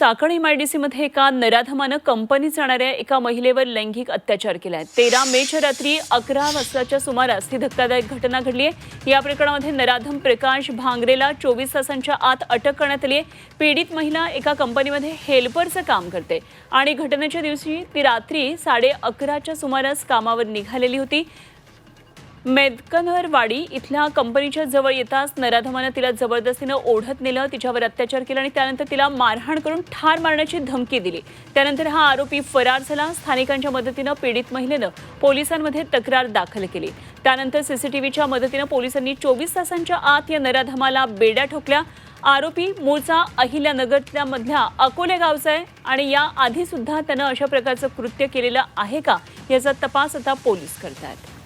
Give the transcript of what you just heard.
चाकण एमआयडीसीमध्ये एका नराधमानं कंपनीत जाणाऱ्या एका महिलेवर लैंगिक अत्याचार केलाय तेरा मेच्या रात्री अकरा वाजताच्या सुमारास ही धक्कादायक घटना घडली आहे. या प्रकरणामध्ये नराधम प्रकाश भांगरेला चोवीस तासांच्या आत अटक करण्यात आली आहे. पीडित महिला एका कंपनीमध्ये हेल्परचं काम करते आणि घटनेच्या दिवशी ती रात्री साडे अकराच्या सुमारास कामावर निघालेली होती. मेदकनरवाडी इथल्या कंपनीच्या जवळ येताच नराधमानं तिला जबरदस्तीनं ओढत नेलं तिच्यावर अत्याचार केला आणि त्यानंतर तिला मारहाण करून ठार मारण्याची धमकी दिली. त्यानंतर हा आरोपी फरार झाला. स्थानिकांच्या मदतीनं पीडित महिलेनं पोलिसांमध्ये तक्रार दाखल केली. त्यानंतर सीसीटीव्हीच्या मदतीनं पोलिसांनी चोवीस तासांच्या आत या नराधमाला बेड्या ठोकल्या. आरोपी मूळचा अहिल्यानगरच्या मधल्या अकोले गावचा आहे आणि या आधी सुद्धा त्यानं अशा प्रकारचं कृत्य केलेलं आहे का याचा तपास आता पोलीस करत आहेत